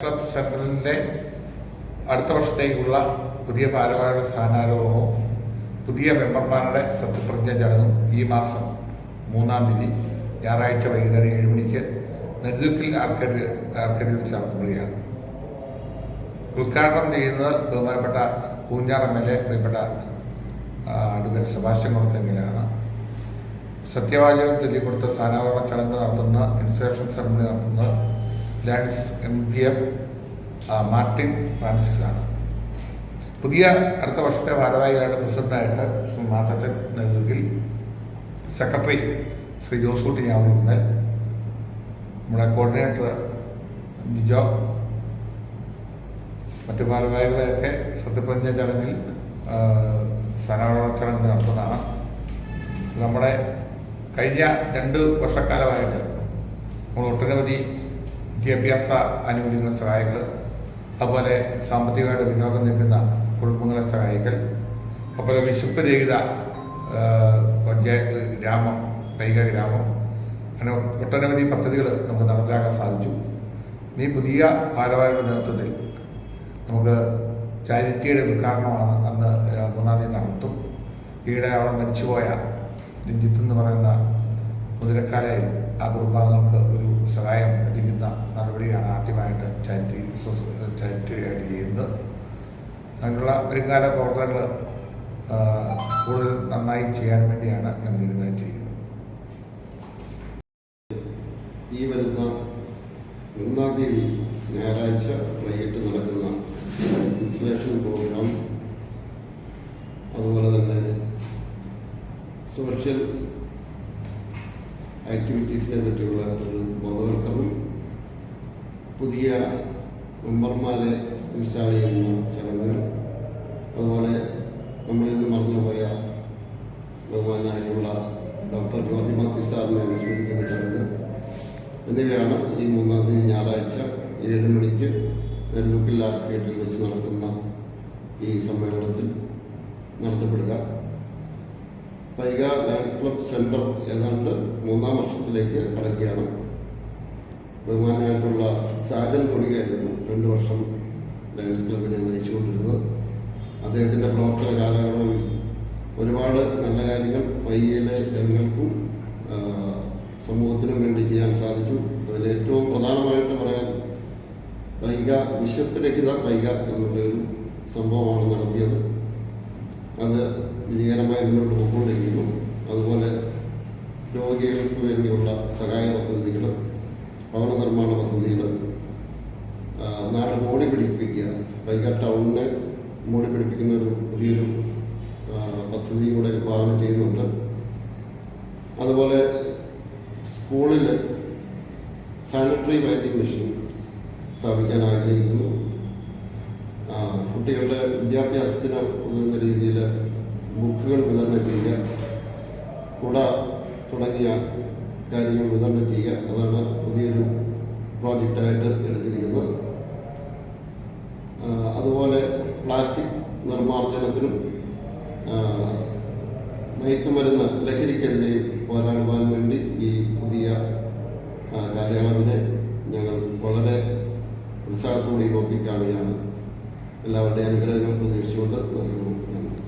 Club സെൻട്രലിന്റെ അടുത്ത വർഷത്തേക്കുള്ള പുതിയ ഭാരവാഹികളുടെ സ്ഥാനാരോഹവും പുതിയ മെമ്പർമാരുടെ സത്യപ്രതിജ്ഞ ചടങ്ങും ഈ മാസം മൂന്നാം തീയതി ഞായറാഴ്ച വൈകുന്നേരം ഏഴ് മണിക്ക് നെല്ലുക്കിൽ ആർക്കേഡ് ആർക്കേഡിൽ വെച്ച് നടത്തപ്പെടുകയാണ് ഉദ്ഘാടനം ചെയ്യുന്നത് ബഹുമാനപ്പെട്ട പൂഞ്ഞാർ എം എൽ എ പ്രിയപ്പെട്ട അഡ്വക്കേറ്റ് സെബാസ്റ്റ്യൻ കൊടുത്തെങ്കിലാണ് സത്യവാചകം ചൊല്ലിക്കൊടുത്ത സ്ഥാനാരോഹണ ചടങ്ങ് നടത്തുന്ന ഇൻസ്ട്രേഷൻ സെറമണി നടത്തുന്നത് lance M B M Martin Francis ആണ് പുതിയ അടുത്ത വർഷത്തെ ഭാരവാഹികളുടെ പ്രസിഡന്റായിട്ട് ശ്രീ മാത്തച്ചൻ നേതൃത്വത്തിൽ സെക്രട്ടറി ശ്രീ ജോസൂട്ടി ഞാവുന്നൽ നമ്മുടെ കോർഡിനേറ്റർ ജിജോ മറ്റ് ഭാരവാഹികളെയൊക്കെ സത്യപ്രതിജ്ഞ ചടങ്ങിൽ സ്ഥാനാരോഹണ ചടങ്ങ് നടത്തുന്നതാണ്. നമ്മുടെ കഴിഞ്ഞ രണ്ട് വർഷക്കാലമായിട്ട് നമ്മൾ ഒട്ടനവധി വിദ്യാഭ്യാസ ആനുകൂല്യങ്ങൾ സഹായികൾ അതുപോലെ സാമ്പത്തികമായിട്ട് വിനോദം നിൽക്കുന്ന കുടുംബങ്ങളെ സഹായിക്കൽ അതുപോലെ വിശുദ്ധ രഹിത പഞ്ചായത്ത് ഗ്രാമം കൈക ഗ്രാമം അങ്ങനെ ഒട്ടനവധി പദ്ധതികൾ നമുക്ക് നടപ്പിലാക്കാൻ സാധിച്ചു. ഈ പുതിയ ഭാരവാഹികളുടെ നേതൃത്വത്തിൽ നമുക്ക് ചാരിറ്റിയുടെ ഉദ്ഘാടനമാണ് അന്ന് മൂന്നാം തീയതി നടത്തും. ഈയിടെ അവിടെ മരിച്ചുപോയ രഞ്ജിത്ത് എന്ന് പറയുന്ന മുതിരക്കാരെ ആ കുടുംബാംഗങ്ങൾക്ക് ഒരു സഹായം ചാരിറ്റി ചാരിറ്റി ആയിട്ട് ചെയ്യുന്നത് അങ്ങനെയുള്ള വരുംകാല പ്രവർത്തനങ്ങൾ കൂടുതൽ നന്നായി ചെയ്യാൻ വേണ്ടിയാണ് ഞാൻ തീരുമാനിച്ചിരിക്കുന്നത് ഈ വരുന്ന ഒന്നാം തീയതി ഞായറാഴ്ച വൈകിട്ട് നടക്കുന്ന ഇൻസ്റ്റലേഷൻ പ്രോഗ്രാം അതുപോലെ തന്നെ സോഷ്യൽ ആക്ടിവിറ്റീസിനെ പറ്റിയുള്ള ഒരു പുതിയ മെമ്പർമാരെ ഇൻസ്റ്റാൾ ചെയ്യുന്ന ചടങ്ങുകൾ. അതുപോലെ നമ്മൾ ഇന്ന് മറന്നുപോയ ബഹുമാനായിട്ടുള്ള ഡോക്ടർ ജോർജ് മാത്യു സാറിനെ അനുസ്മരിക്കുന്ന ചടങ്ങ്. എന്നിവയാണ് ഈ മൂന്നാം തീയതി ഞായറാഴ്ച ഏഴ് മണിക്ക് നെടുമുക്കിൽ ആർക്കേഡിൽ വെച്ച് നടക്കുന്ന ഈ സമ്മേളനത്തിൽ നടത്തപ്പെടുക. പൈക ഡാൻസ് ക്ലബ് സെന്റർ ഏതാണ്ട് മൂന്നാം വർഷത്തിലേക്ക് കടക്കുകയാണ്. ബഹുമാനായിട്ടുള്ള സാജൻ കൊടികയായിരുന്നു രണ്ട് വർഷം ഡാൻസ് ക്ലബിനെ നയിച്ചുകൊണ്ടിരുന്നത്. അദ്ദേഹത്തിന്റെ പ്രവർത്തന കാലയളവിൽ ഒരുപാട് നല്ല കാര്യങ്ങൾ വൈകിയിലെ ജനങ്ങൾക്കും സമൂഹത്തിനും വേണ്ടി ചെയ്യാൻ സാധിച്ചു. അതിൽ ഏറ്റവും പ്രധാനമായിട്ട് പറയാൻ വൈക വിശപ്പ് രഹിത വൈക എന്നുള്ളൊരു സംഭവമാണ് നടത്തിയത്. അത് വിജയകരമായി മുന്നോട്ട് പോയിക്കൊണ്ടിരിക്കുന്നു. അതുപോലെ രോഗികൾക്ക് വേണ്ടിയുള്ള സഹായ പദ്ധതികൾ ഭവന നിർമ്മാണ പദ്ധതികൾ ആ, നാട് മോടി പിടിപ്പിക്കുക വൈകാട് ടൗണിനെ മോടി പിടിപ്പിക്കുന്ന ഒരു പുതിയൊരു പദ്ധതി കൂടെ വിഭാവനം ചെയ്യുന്നുണ്ട്. അതുപോലെ സ്കൂളിൽ സാനിറ്ററി വൈൻഡിങ് മെഷീൻ സ്ഥാപിക്കാൻ ആഗ്രഹിക്കുന്നു. കുട്ടികളുടെ വിദ്യാഭ്യാസത്തിന് ഉതകുന്ന രീതിയിൽ ബുക്കുകൾ വിതരണം ചെയ്യുക കുട തുടങ്ങിയ കാര്യങ്ങൾ വിതരണം ചെയ്യുക. അതാണ് പുതിയൊരു പ്രോജക്റ്റായിട്ട് എടുത്തിരിക്കുന്നത്. അതുപോലെ പ്ലാസ്റ്റിക് നിർമ്മാർജനത്തിനും മയക്കുമരുന്ന് ലഹരിക്കെതിരെ പോരാടുവാൻ വേണ്ടി ഈ പുതിയ കാലയളവിനെ ഞങ്ങൾ വളരെ ഉത്സാഹത്തോടെ നോക്കിക്കാണുകയാണ്. എല്ലാവരുടെയും അനുഗ്രഹങ്ങൾ പ്രതീക്ഷിച്ചുകൊണ്ട് നിർത്തുന്നു. നന്ദി.